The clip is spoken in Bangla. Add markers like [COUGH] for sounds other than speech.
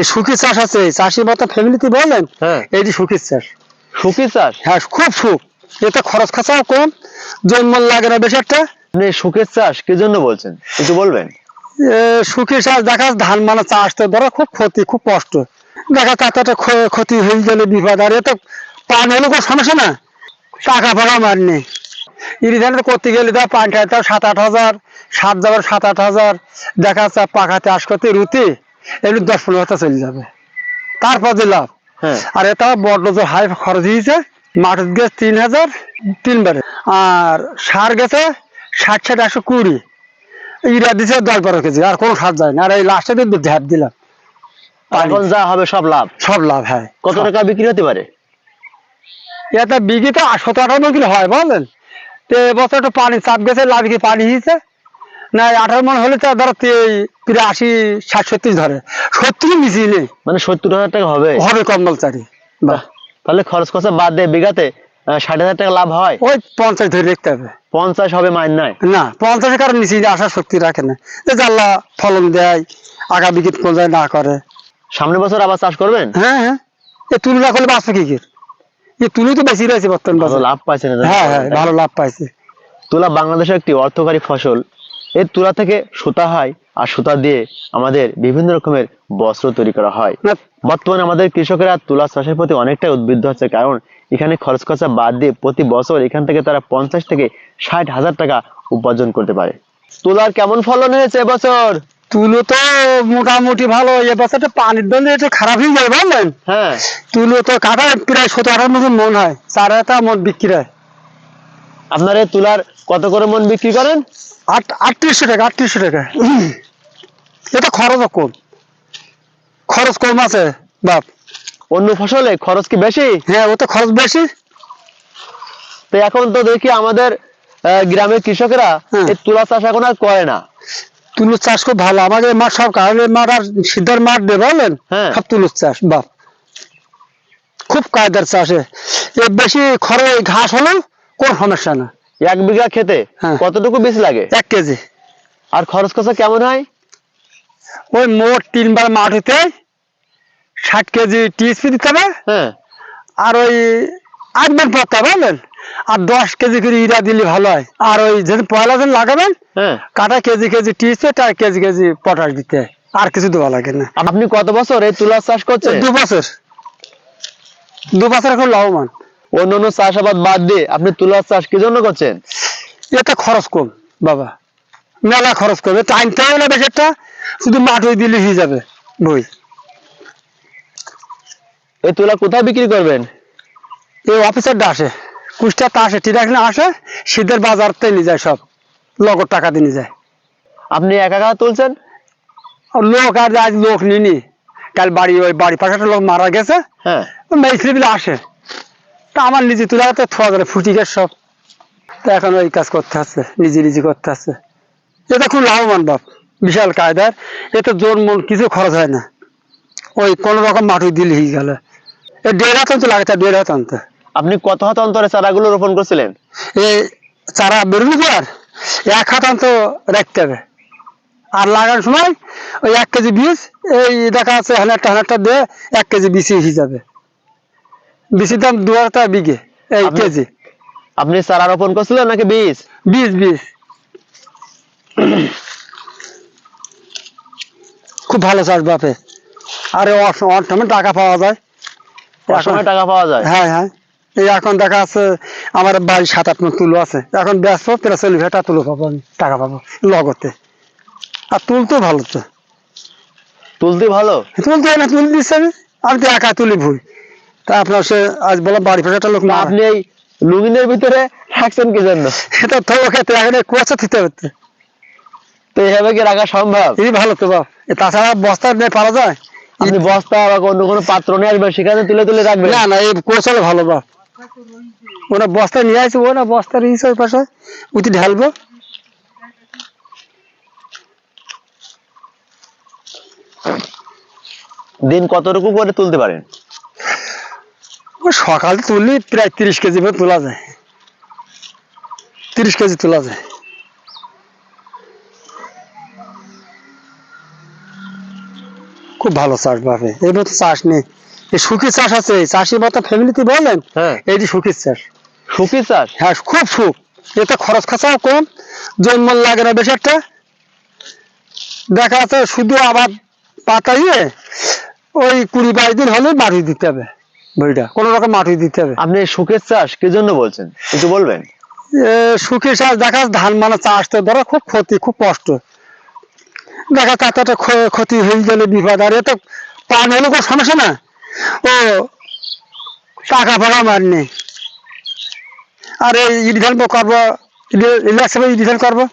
এই সুখী চাষ আছে চাষি মতো ফ্যামিলিতে বলেন হ্যাঁ। এইটি সুখীর চাষ। সুখী চাষ? হ্যাঁ খুব সুখ। এতে খরচ খরচাও কম জন্ম লাগে না বেশি একটা। সুখের চাষ কি জন্য বলছেন? একটু বলবেন। এ, সুখী চাষ দেখা ধান মানে চাষ তো ধরো খুব ক্ষতি খুব কষ্ট। দেখা একটা ক্ষতি হয়ে গেলে বিপদ আর এতে পান হলে কোনো সমস্যা না। টাকা ফাঁকা মার নেই ইরিধানটা করতে গেলে ধর পানি সাত আট হাজার সাত যাবার সাত আট হাজার। দেখা যাচ্ছে পাখাতে আস করতে রুতি এমনি দশ পনেরো হাজার চলে যাবে। তারপর যে লাভ। হ্যাঁ। আর এটা বড্ড যে হাই খরচ হয়েছে মাঠের গেছে তিন হাজার তিনবারে আর সার গেছে ষাট ষাট একশো কুড়ি। ইরা দিছে দশ বারো কেজি আর কোনো সার যায় না। আর এই লাস্টে দিয়ে ঝ্যাপ দিলাম। এখন যা হবে সব লাভ। সব লাভ হ্যাঁ। কত টাকা বিক্রি হতে পারে? এটা বিঘিতে সতেরো আঠারো কিলো হয় বলেন। তো এবছর একটু পানি চাপ গেছে লাভ কি পানি হয়েছে? না আঠারো মন হলে তো ধরো প্রায় আশি ষাট সত্তর ধরে। সত্তর মিশিয়ে নেই মানে সত্তর হাজার টাকা হবে? হবে কম্পালসারি বাহ। তাহলে খরচ খরচা বাদ দিয়ে বিঘাতে ষাট হাজার টাকা লাভ হয়? ওই পঞ্চাশ ধরে দেখতে হবে পঞ্চাশ হবে মাইন নয়? না পঞ্চাশের কারণ নিচে আসার শক্তি রাখে না। যে জাল্লা ফলন দেয় আগা বিকিত কোন যায় না করে। সামনে বছর আবার চাষ করবেন? হ্যাঁ হ্যাঁ। এ তুলি না করলে বাঁচবে কি এ তুলি তো বেশি রয়েছে বর্তমান লাভ পাইছে হ্যাঁ হ্যাঁ? ভালো লাভ পাইছে। তুলা বাংলাদেশের একটি অর্থকারী ফসল। এর তুলা থেকে সুতা হয় আর সুতা দিয়ে আমাদের বিভিন্ন রকমের বস্ত্র তৈরি করা হয়। বর্তমানে আমাদের কৃষকেরা তুলা চাষের প্রতি অনেকটাই উদ্বুদ্ধ হচ্ছে কারণ এখানে খরচ খরচা বাদ দিয়ে প্রতি বছর এখান থেকে তারা পঞ্চাশ থেকে ষাট হাজার টাকা উপার্জন করতে পারে। তুলার কেমন ফলন হয়েছে এবছর? তুলো তো মোটামুটি ভালো। এবছর বছরটা পানির জন্য একটু খারাপ হয়ে যায় বুঝলেন? হ্যাঁ। তুলো তো কাটা প্রায় সতেরো মতন মন হয়। চার হাজার মন বিক্রি হয়। আপনার এই তুলার কত করে মন বিক্রি করেন? আট আটত্রিশশো টাকা আটত্রিশশো টাকা। এটা খরচও কম। খরচ কম আছে বাপ। অন্য ফসলে খরচ কি বেশি? হ্যাঁ ওতে খরচ বেশি। তো এখন তো দেখি আমাদের গ্রামের কৃষকেরা এই তুলা চাষ এখন আর করে না। তুলো চাষ খুব ভালো। আমাদের মাঠ সব কারণে মাঠ আর সিদ্ধার মাঠ দেবে বলেন? হ্যাঁ। সব তুলোর চাষ বাপ। খুব কায়দার চাষে। এ বেশি খরচ ঘাস হলেও কোন সমস্যা না। এক বিঘা খেতে হ্যাঁ। কতটুকু বীজ লাগে? এক কেজি। আর খরচ খরচা কেমন হয়? ওই মোট তিনবার মাঠ ষাট কেজি টিএসপি দিতে হবে। হ্যাঁ। আর ওই আটবার পড়তে হবে বুঝলেন? আর দশ কেজি করে ইরা দিলে ভালো হয়। আর ওই যেদিন পয়লা দিন লাগাবেন হ্যাঁ। কাটা কেজি কেজি টিএসপি তার কেজি কেজি পটাশ দিতে। হয়। আর কিছু দেওয়া লাগে না। আপনি কত বছর এই তুলা চাষ করছেন? দু বছর। দু বছর এখন লাভবান। অন্যান্য চাষাবাদ বাদ দিয়ে আপনি তুলা চাষ কি জন্য করছেন? এতে খরচ কম বাবা। মেলা খরচ করবে টাইমটা হলে বেশ একটা শুধু মাঠ দিলে হয়ে যাবে বই। এই তুলা কোথায় বিক্রি করবেন? এই অফিসারটা আসে কুষ্টাতে আসে টিরাকলে আসে শীতের বাজারতে নিয়ে যায় সব লগর টাকা দিয়ে নিয়ে যায়। আপনি একা একা তুলছেন? লোক আর আজ লোক নিনি কাল বাড়ি ওই বাড়ি পাশে একটা লোক মারা গেছে। হ্যাঁ। মেয়েছিল আসে। তা আমার নিজে তুলে তো থোয়া গেলে ফুটি গেছে সব। তা এখন ওই কাজ করতে আছে নিজে নিজে করতে আছে। এটা খুব লাভবান বাপ বিশাল কায়দার। এতে জোর মন কিছু খরচ হয় না। ওই কোন রকম মাটি দিলে হয়ে গেল। এ দেড় লাগে দেড় হাত অন্ত আপনি কত হাত অন্তরে চারাগুলো রোপণ করছিলেন? এই চারা বেরোলি আর। এক হাত অন্ত রাখতে হবে। আর লাগানোর সময় ওই এক কেজি বীজ এই দেখা আছে হাজারটা হাজারটা দিয়ে এক কেজি বিচি হয়ে যাবে। দাম দু হাজার টাকা বিঘে এই কেজি। আপনি চারা রোপণ করছিলেন নাকি বীজ? বীজ বীজ। খুব ভালো চাষ বাপে। আরে টাকা পাওয়া যায়। সময় টাকা পাওয়া যায়? হ্যাঁ হ্যাঁ। এই এখন দেখা আছে আমার বাড়ি সাত আট মন তুলো আছে। এখন ব্যস্ত প্রায় চল্লিশ হাজার টাকা তুলো পাবো আমি টাকা পাবো লগতে। আর তুলতো ভালো তো। তুলতে ভালো? তুলতে না তুলে দিচ্ছে আমি। আমি তো একা তুলি ভুই। তা আপনার সে আজ বললাম বাড়ি লোক না, আপনি এই লুঙ্গিনের ভিতরে থাকছেন কি জন্য? [LAUGHS] এটা তো খেতে এখন কুয়াশা থিতে হচ্ছে তো কি রাখা সম্ভব? এই ভালো তো বাপ তাছাড়া বস্তা নিয়ে পারা যায়? আপনি বস্তা বা অন্য কোনো পাত্র নিয়ে আসবেন সেখানে তুলে তুলে রাখবেন। না না এই ভালো বাপ ওরা বস্তা নিয়ে আসছে ওরা বস্তা নিয়েছে ওই পাশে। উঠে ঢালবো। দিন কতটুকু করে তুলতে পারেন? সকালে তুললে প্রায় তিরিশ কেজি মতো তোলা যায়। তিরিশ কেজি তোলা যায়। খুব ভালো চাষ বাপে। এর মতো চাষ নেই। এই সুখী চাষ আছে। চাষি মতো ফ্যামিলিতে বলেন হ্যাঁ। এইটি সুখী চাষ। সুখী চাষ? হ্যাঁ খুব সুখ। এতে খরচ খরচাও কম জন্ম লাগে না বেশি একটা। দেখা যাচ্ছে শুধু আবাদ পাতাইয়ে ওই কুড়ি বাইশ দিন হলে মাটি দিতে হবে। বইটা কোনো রকম মাটি দিতে হবে। আপনি সুখের চাষ কি জন্য বলছেন? একটু বলবেন। এ, সুখী চাষ দেখা ধান মানে চাষ তো ধরো খুব ক্ষতি খুব কষ্ট। দেখা ক্ষ- ক্ষতি হয়ে গেলে বিপদ আর এত পান হলে কোনো সমস্যা না। ও টাকা ফাঁকা মারনি আর এই ইডিধান করব ইলেকশনে ইডিধান করব?